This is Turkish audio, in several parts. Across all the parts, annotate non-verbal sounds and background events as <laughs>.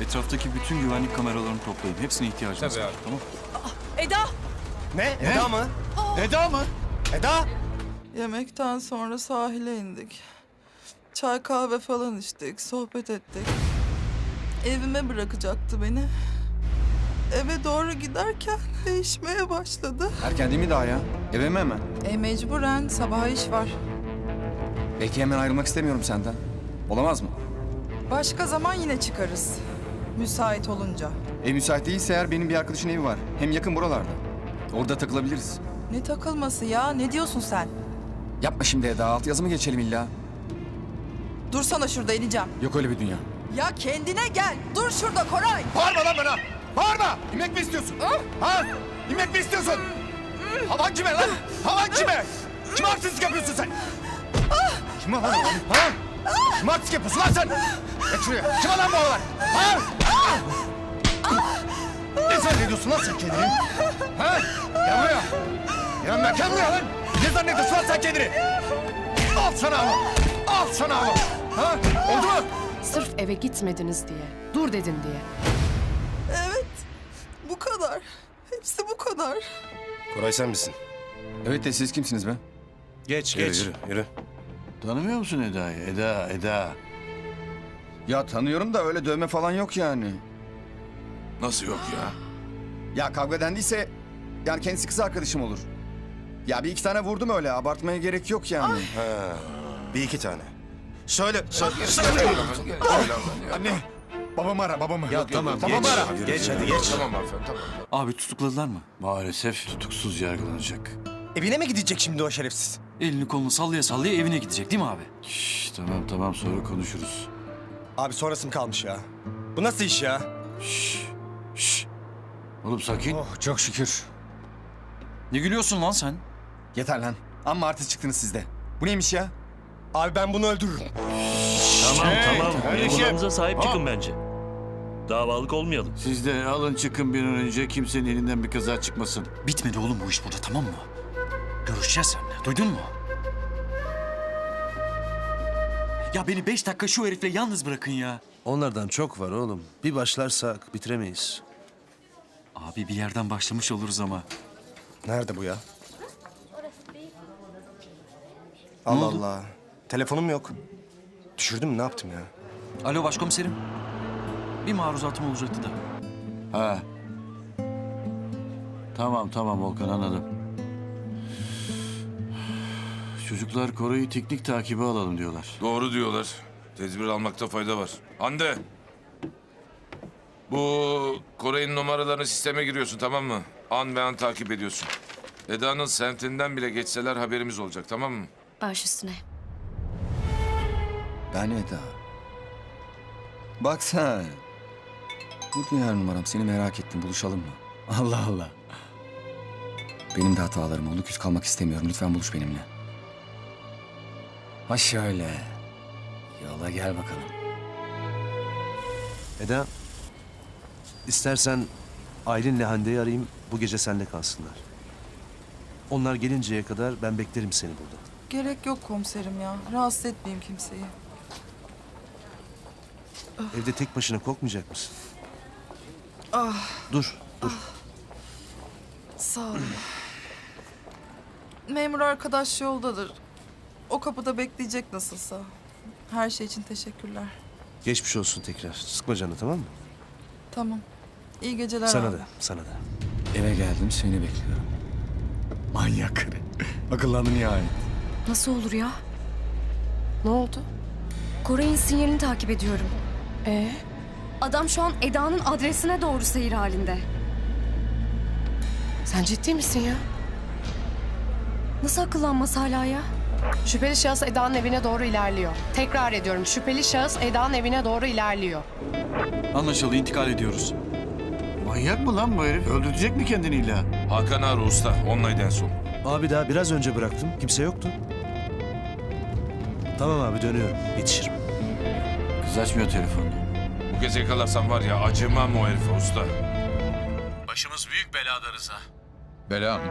Etraftaki bütün güvenlik kameralarını toplayın. Hepsine ihtiyacımız Tabii var. abi. Tamam. Eda! Ne? Eda mı? Eda mı? Eda! Yemekten sonra sahile indik. Çay kahve falan içtik, sohbet ettik. Evime bırakacaktı beni. Eve doğru giderken değişmeye başladı. Erken değil mi daha ya? Eve mi hemen? E mecburen sabah iş var. Belki hemen ayrılmak istemiyorum senden. Olamaz mı? Başka zaman yine çıkarız. Müsait olunca. Ev müsait değilse eğer benim bir arkadaşın evi var. Hem yakın buralarda. Orada takılabiliriz. Ne takılması ya? Ne diyorsun sen? Yapma şimdi Eda. Alt yazı mı geçelim illa? Dursana şurada ineceğim. Yok öyle bir dünya. Ya kendine gel. Dur şurada Koray. Bağırma lan bana! Bağırma! İnmek mi istiyorsun? Ha? İnmek mi istiyorsun? Havan kime lan? Havan kime? Kime haksızlık yapıyorsun sen? Kime lan? Ha? Haksızlık yapıyorsun lan sen? Geç şuraya. Kime lan bu havalar? Ha? Ne zannediyorsun lan sen kendini? Ha? Gel buraya. Yanımdan gel buraya lan. Ne zannediyorsun lan sen kendini? Al sana hava. Al sana hava. Ha? Oldu mu? Sırf eve gitmediniz diye, dur dedin diye. Evet. Bu kadar. Hepsi bu kadar. Koray sen misin? Evet de siz kimsiniz be? Geç, geç. Yürü, yürü. Tanımıyor musun Eda'yı? Eda, Eda. Ya tanıyorum da öyle dövme falan yok yani. Nasıl yok ya? Ya kavga dendiyse yani kendisi kız arkadaşım olur. Ya bir iki tane vurdum öyle abartmaya gerek yok yani. Ha, bir iki tane. Söyle, söyle, söyle. Anne babamı ara babamı. Ya tamam, Babamı geç. ara. Geç hadi geç. Tamam. Abi tutukladılar mı? Maalesef tutuksuz yargılanacak. Evine mi gidecek şimdi o şerefsiz? Elini kolunu sallaya sallaya evine gidecek değil mi abi? Şş, tamam tamam sonra konuşuruz. Abi sonrası mı kalmış ya? Bu nasıl iş ya? Şş, şş. Oğlum sakin. Oh çok şükür. Ne gülüyorsun lan sen? Yeter lan. Amma artist çıktınız siz de. Bu neymiş ya? Abi ben bunu öldürürüm. Tamam tamam. kardeşim. Duygularınıza sahip çıkın bence. Davalık olmayalım. Siz de alın çıkın bir an önce kimsenin elinden bir kaza çıkmasın. Bitmedi oğlum bu iş burada tamam mı? Görüşeceğiz seninle. Duydun mu? Ya beni beş dakika şu herifle yalnız bırakın ya. Onlardan çok var oğlum. Bir başlarsak bitiremeyiz. Abi bir yerden başlamış oluruz ama. Nerede bu ya? Allah oldu? Allah. Telefonum yok. Düşürdüm mü ne yaptım ya? Alo başkomiserim. Bir maruzatım olacaktı da. Ha. Tamam tamam Volkan anladım. Çocuklar Koray'ı teknik takibe alalım diyorlar. Doğru diyorlar. Tedbir almakta fayda var. Hande. Bu Koray'ın numaralarını sisteme giriyorsun tamam mı? An ve an takip ediyorsun. Eda'nın semtinden bile geçseler haberimiz olacak tamam mı? Baş üstüne. Ben Eda. Bak sen. Bu diğer numaram seni merak ettim buluşalım mı? Allah Allah. Benim de hatalarım oldu küs kalmak istemiyorum lütfen buluş benimle. Ha şöyle. Yola gel bakalım. Eda, istersen Aylin'le Hande'yi arayayım, bu gece sende kalsınlar. Onlar gelinceye kadar ben beklerim seni burada. Gerek yok komiserim ya. Rahatsız etmeyeyim kimseyi. Evde tek başına korkmayacak mısın? Ah. Dur, dur. Sağ ol. Memur arkadaş yoldadır. O kapıda bekleyecek nasılsa. Her şey için teşekkürler. Geçmiş olsun tekrar. Sıkma canını tamam mı? Tamam. İyi geceler Sana abi. da, sana da. Eve geldim seni bekliyorum. Manyak. <laughs> Akıllandı nihayet. Nasıl olur ya? Ne oldu? Koray'ın sinyalini takip ediyorum. Ee? Adam şu an Eda'nın adresine doğru seyir halinde. Sen ciddi misin ya? Nasıl akıllanmaz hala ya? Şüpheli şahıs Eda'nın evine doğru ilerliyor. Tekrar ediyorum. Şüpheli şahıs Eda'nın evine doğru ilerliyor. Anlaşıldı intikal ediyoruz. Manyak mı lan bu herif? Öldürecek mi kendini illa? Hakan Ağrı Usta. Onlaydı en son. Abi daha biraz önce bıraktım. Kimse yoktu. Tamam abi dönüyorum. Yetişirim. Kız açmıyor telefonunu. Bu gece yakalasam var ya acımam o herife usta. Başımız büyük belada Rıza. Bela mı?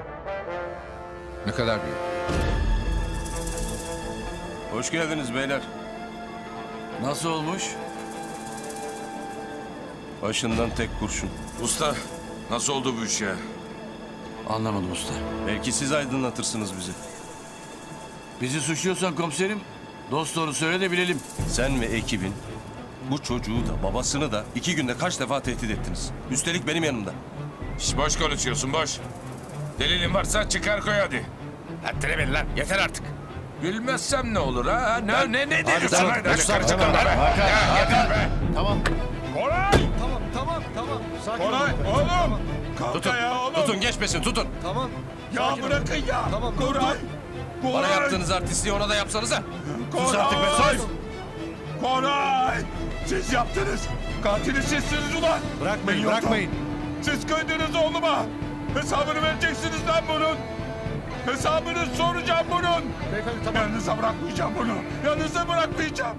Ne kadar büyük? Hoş geldiniz beyler. Nasıl olmuş? Başından tek kurşun. Usta nasıl oldu bu iş ya? Anlamadım usta. Belki siz aydınlatırsınız bizi. Bizi suçluyorsan komiserim dost doğru söyle de bilelim. Sen ve ekibin bu çocuğu da babasını da iki günde kaç defa tehdit ettiniz. Üstelik benim yanımda. Şş, boş konuşuyorsun boş. Delilin varsa çıkar koy hadi. Bil lan yeter artık. Bilmezsem ne olur ha? Ne ne ne diyorsun? tamam, Hadi, tamam, tamam. Ya, yeter be. Koray! Tamam tamam tamam. Sakin Koray oğlum. Kalk Tutun, ya oğlum. tutun geçmesin tutun. Tamam. Ya bırakın ya. Tamam Koray. Bana yaptığınız artistliği ona da yapsanıza. Sus artık be sus. Koray. Siz yaptınız. Katili sizsiniz ulan. Bırakmayın bırakmayın. Siz kıydınız oğluma. Hesabını vereceksiniz lan bunun. Hesabını soracağım bunun. Beyefendi tamam. Yalnız'a bırakmayacağım bunu. Yalnız'a bırakmayacağım.